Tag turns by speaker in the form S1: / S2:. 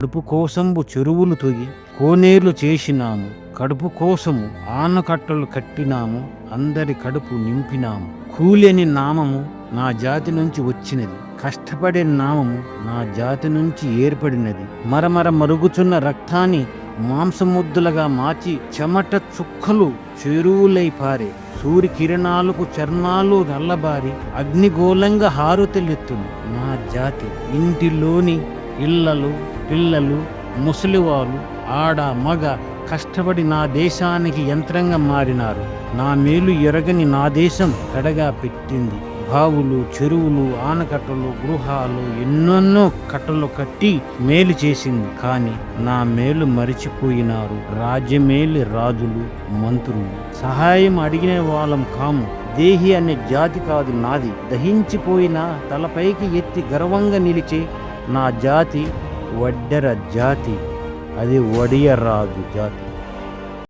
S1: కడుపు కోసంబు చెరువులు తొగి కోనేర్లు చేసినాము. కడుపు కోసము ఆనకట్టలు కట్టినాము. అందరి కడుపు నింపినాము. కూలి నామము నా జాతి నుంచి వచ్చినది. కష్టపడే నామము నా జాతి నుంచి ఏర్పడినది. మరమర మరుగుచున్న రక్తాన్ని మాంసముద్దులుగా మార్చి చెమట చుక్కలు చెరువులై పారే. సూర్యకిరణాలకు చర్మాలు నల్లబారి. అగ్నిగోళంగా హారుతెలెత్తును. నా జాతి ఇంటిలోని ఇళ్ళలు పిల్లలు ముసలివారు ఆడ మగ కష్టపడి నా దేశానికి యంత్రంగా మారినారు. నా మేలు ఎరగని నా దేశం కడగా పెట్టింది. బావులు చెరువులు ఆనకట్టలు గృహాలు ఎన్నెన్నో కట్టలు కట్టి మేలు చేసింది. కానీ నా మేలు మరిచిపోయినారు. రాజ్యమేలి రాజులు మంత్రులు. సహాయం అడిగిన వాళ్ళం కాము. దేహి అనే జాతి కాదు నాది. దహించిపోయిన తలపైకి ఎత్తి గర్వంగా నిలిచే నా జాతి వడ్డెర జాతి అది వడియరాజు జాతి.